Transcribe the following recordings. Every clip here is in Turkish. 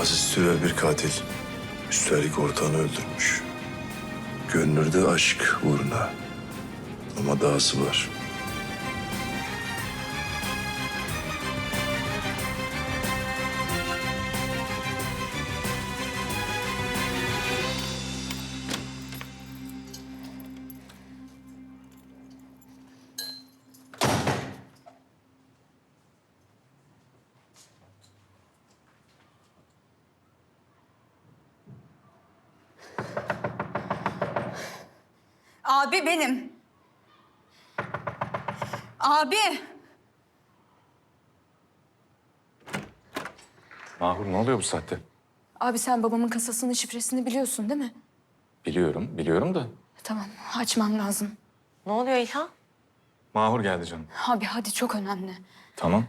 Aziz Türel bir katil. Üstelik ortağını öldürmüş. Gönlürde aşk uğruna. Ama dahası var. Abi benim. Abi. Mahur ne oluyor bu saatte? Abi sen babamın kasasının şifresini biliyorsun değil mi? Biliyorum, biliyorum da. Tamam, açmam lazım. Ne oluyor İlhan? Mahur geldi canım. Abi hadi çok önemli. Tamam.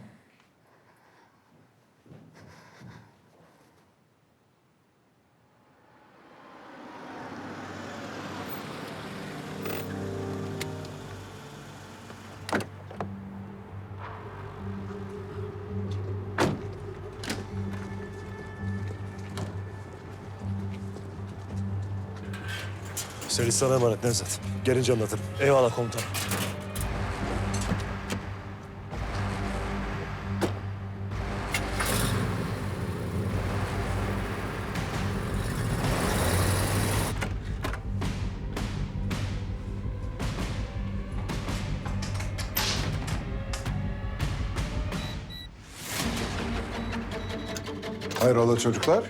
Seni sana emanet Nevzat. Gelince anlatırım. Eyvallah komutanım. Hayrola çocuklar?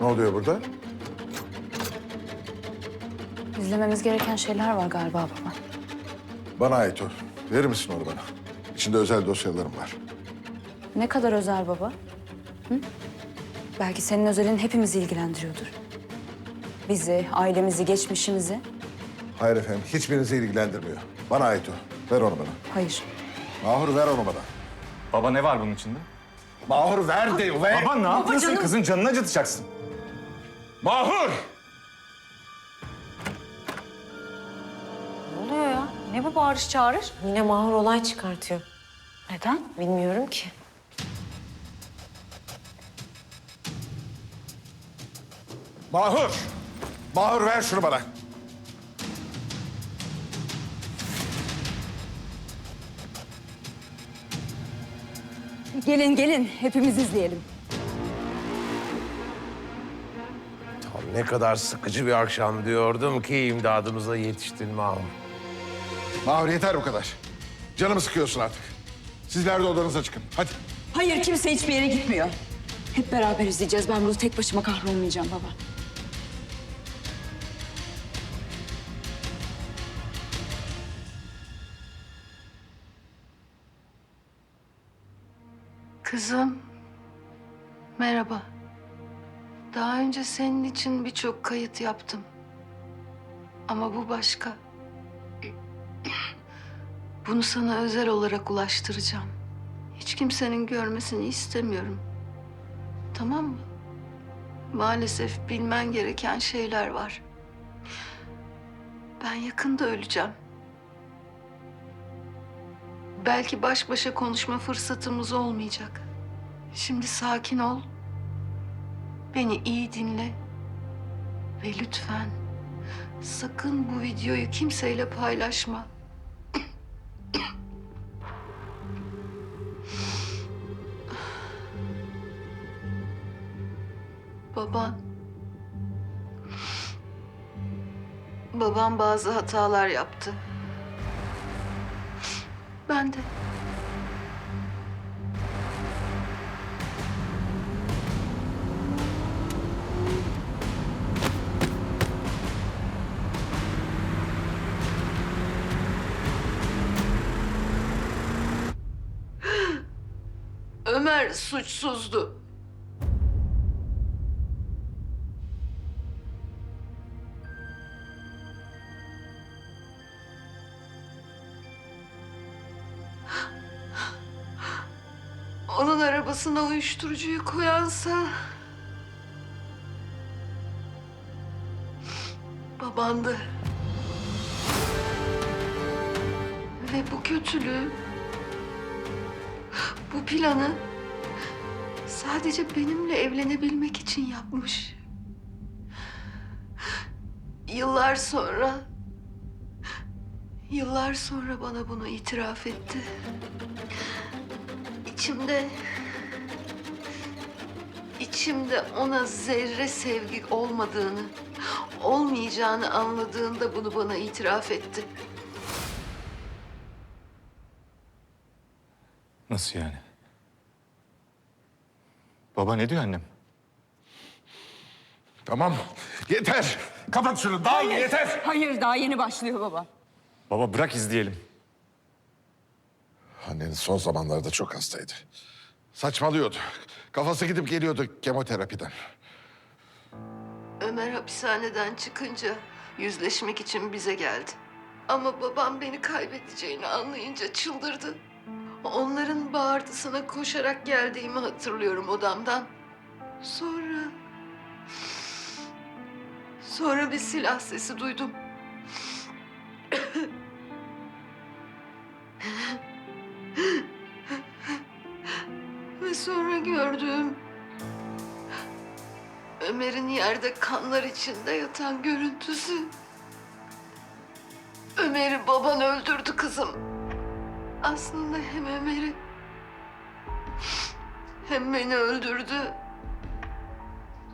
Ne oluyor burada? İzlememiz gereken şeyler var galiba baba. Bana ait o. Verir misin onu bana? İçinde özel dosyalarım var. Ne kadar özel baba? Hı? Belki senin özelin hepimizi ilgilendiriyordur. Bizi, ailemizi, geçmişimizi. Hayır efendim, hiçbirinizi ilgilendirmiyor. Bana ait o. Ver onu bana. Hayır. Mahur ver onu bana. Baba ne var bunun içinde? Mahur ver de ver. Baba ne yapıyorsun? Kızın canını acıtacaksın. Mahur! Ne bu bağırış çağırış? Yine Mahur olay çıkartıyor. Neden? Bilmiyorum ki. Mahur! Mahur ver şunu bana. Gelin gelin hepimiz izleyelim. Ne kadar sıkıcı bir akşam diyordum ki imdadımıza yetiştin Mahmut. Mahur yeter bu kadar. Canımı sıkıyorsun artık. Sizler de odanıza çıkın. Hadi. Hayır kimse hiçbir yere gitmiyor. Hep beraber izleyeceğiz. Ben burada tek başıma kahrolmayacağım baba. Kızım, merhaba. Daha önce senin için birçok kayıt yaptım. Ama bu başka. Bunu sana özel olarak ulaştıracağım. Hiç kimsenin görmesini istemiyorum. Tamam mı? Maalesef bilmen gereken şeyler var. Ben yakında öleceğim. Belki baş başa konuşma fırsatımız olmayacak. Şimdi sakin ol. Beni iyi dinle. Ve lütfen sakın bu videoyu kimseyle paylaşma. Baban. Babam bazı hatalar yaptı. Ben de. Ömer suçsuzdu. Onun arabasına uyuşturucuyu koyansa... Babandı. Ve bu kötülüğü... Bu planı... sadece benimle evlenebilmek için yapmış. Yıllar sonra yıllar sonra bana bunu itiraf etti. İçimde içimde ona zerre sevgi olmadığını, olmayacağını anladığında bunu bana itiraf etti. Nasıl yani? Baba ne diyor annem? Tamam. Yeter. Kapat şunu. Dağıl yeter. Hayır daha yeni başlıyor baba. Baba bırak izleyelim. Annen son zamanlarda çok hastaydı. Saçmalıyordu. Kafası gidip geliyordu kemoterapiden. Ömer hapishaneden çıkınca yüzleşmek için bize geldi. Ama babam beni kaybedeceğini anlayınca çıldırdı. Onların bağırtısına koşarak geldiğimi hatırlıyorum odamdan. Sonra... Sonra bir silah sesi duydum. Ve sonra gördüğüm Ömer'in yerde kanlar içinde yatan görüntüsü. Ömer'i baban öldürdü kızım. Aslında hem Ömer'i hem beni öldürdü.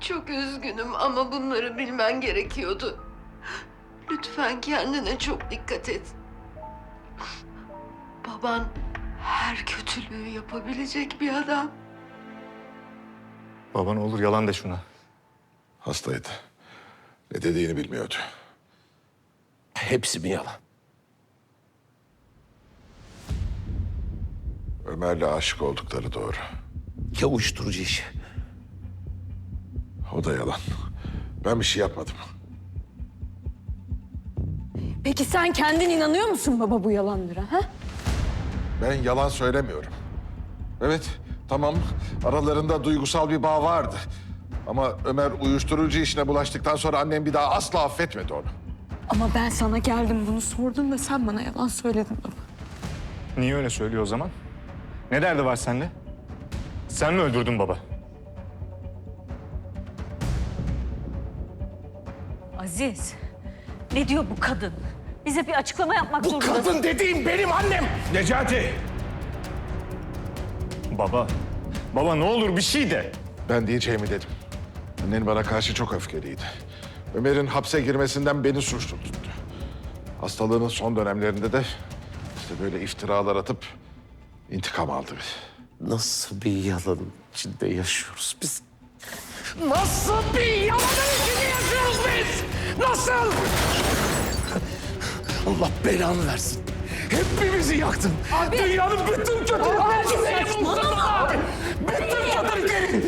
Çok üzgünüm ama bunları bilmen gerekiyordu. Lütfen kendine çok dikkat et. Baban her kötülüğü yapabilecek bir adam. Baba ne olur yalan de şuna. Hastaydı. Ne dediğini bilmiyordu. Hepsi mi yalan? Ömer'le aşık oldukları doğru. Ya uyuşturucu işi? O da yalan. Ben bir şey yapmadım. Peki sen kendin inanıyor musun baba bu yalanlara? Ha? Ben yalan söylemiyorum. Evet, tamam. Aralarında duygusal bir bağ vardı. Ama Ömer uyuşturucu işine bulaştıktan sonra annem bir daha asla affetmedi onu. Ama ben sana geldim bunu sordum ve sen bana yalan söyledin baba. Niye öyle söylüyor o zaman? Ne derdi var seninle? Sen mi öldürdün baba? Aziz, ne diyor bu kadın? Bize bir açıklama yapmak Bu zorunda. kadın dediğim benim annem. Necati! Baba. Baba ne olur bir şey de. Ben diyeceğimi dedim. Annen bana karşı çok öfkeliydi. Ömer'in hapse girmesinden beni suçlu tuttu. Hastalığının son dönemlerinde de işte böyle iftiralar atıp intikam aldı. Nasıl bir yalanın içinde yaşıyoruz biz? Nasıl bir yalanın içinde yaşıyoruz biz? Nasıl? Allah belanı versin. Hepimizi yaktın. Dünyanın bütün kötülüklerini seni Mustafa. Bütün kötülükleri.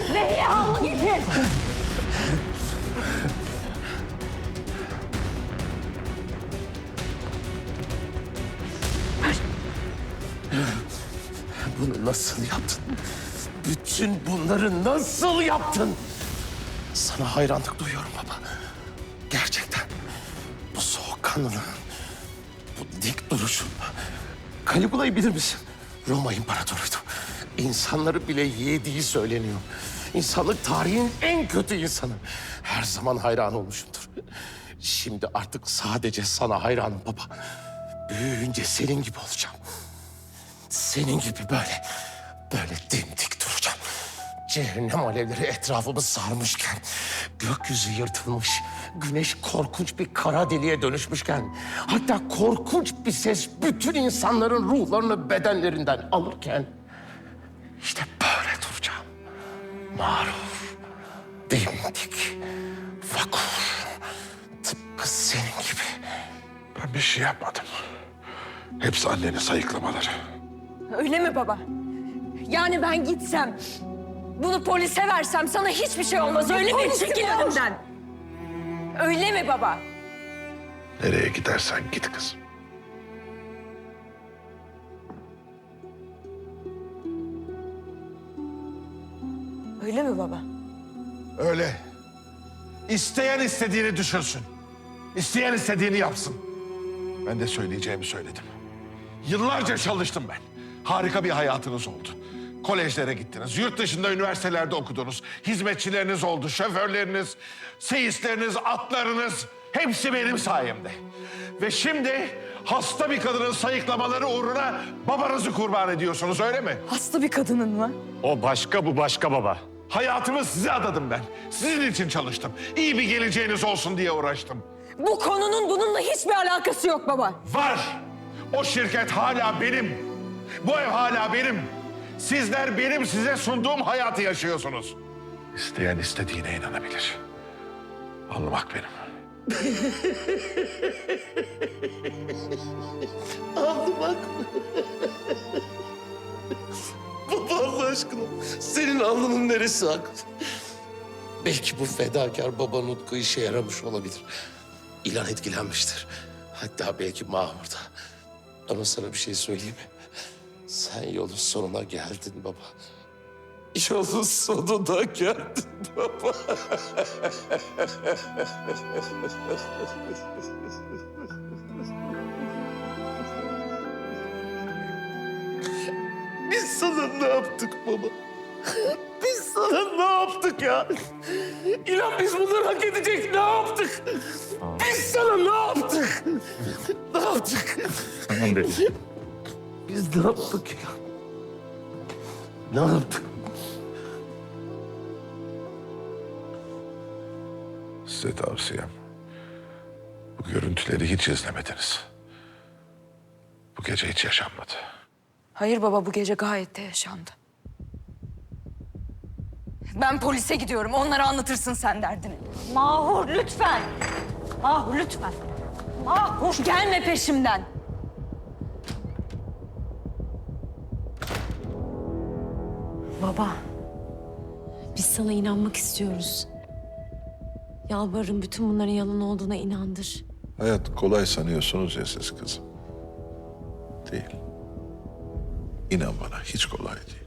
Bunu nasıl yaptın? Bütün bunları nasıl yaptın? Sana hayranlık duyuyorum baba. Gerçekten. Bu soğukkanlılığın, bu dik duruşun. Caligula'yı bilir misin? Roma imparatoruydu. İnsanları bile yediği söyleniyor. İnsanlık tarihinin en kötü insanı. Her zaman hayran olmuşumdur. Şimdi artık sadece sana hayranım baba. Büyüyünce senin gibi olacağım. Senin gibi böyle, böyle dimdik duracağım. Cehennem alevleri etrafımı sarmışken, gökyüzü yırtılmış, güneş korkunç bir kara deliğe dönüşmüşken, hatta korkunç bir ses bütün insanların ruhlarını bedenlerinden alırken, işte böyle duracağım. Mağrur, dimdik, vakur, tıpkı senin gibi. Ben bir şey yapmadım. Hepsi annenin sayıklamaları. Öyle mi baba? Yani ben gitsem, bunu polise versem sana hiçbir şey olmaz öyle mi? Çekil önümden. Öyle mi baba? Nereye gidersen git kızım. Öyle mi baba? Öyle. İsteyen istediğini düşünsün. İsteyen istediğini yapsın. Ben de söyleyeceğimi söyledim. Yıllarca çalıştım ben. Harika bir hayatınız oldu. Kolejlere gittiniz, yurt dışında üniversitelerde okudunuz. Hizmetçileriniz oldu, şoförleriniz, seyisleriniz, atlarınız. Hepsi benim sayemde. Ve şimdi hasta bir kadının sayıklamaları uğruna babanızı kurban ediyorsunuz öyle mi? Hasta bir kadının mı? O başka bu başka baba. Hayatımı size adadım ben. Sizin için çalıştım. İyi bir geleceğiniz olsun diye uğraştım. Bu konunun bununla hiçbir alakası yok baba. Var. O şirket hala benim. Bu ev hala benim. Sizler benim size sunduğum hayatı yaşıyorsunuz. İsteyen istediğine inanabilir. Almak benim. Aldı bak. Baba Allah aşkına senin alnının neresi ak? Belki bu fedakar baba Nutku işe yaramış olabilir. İlan etkilenmiştir. Hatta belki Mahmur da. Ama sana bir şey söyleyeyim mi? Sen yolun sonuna geldin baba. Yolun sonuna geldin baba. Biz sana ne yaptık baba? Biz sana ne yaptık ya? İnan biz bunları hak edecek ne yaptık? Biz sana ne yaptık? Ne yaptık? Tamam dedi. Biz ne yaptık ya? Ne yaptık? Size tavsiyem. Bu görüntüleri hiç izlemediniz. Bu gece hiç yaşanmadı. Hayır baba bu gece gayet de yaşandı. Ben polise gidiyorum. Onlara anlatırsın sen derdini. Mahur lütfen. Mahur lütfen. Mahur. Gelme peşimden. Baba, biz sana inanmak istiyoruz. Yalvarırım bütün bunların yalan olduğuna inandır. Hayat kolay sanıyorsunuz ya siz kızım. Değil. İnan bana hiç kolay değil.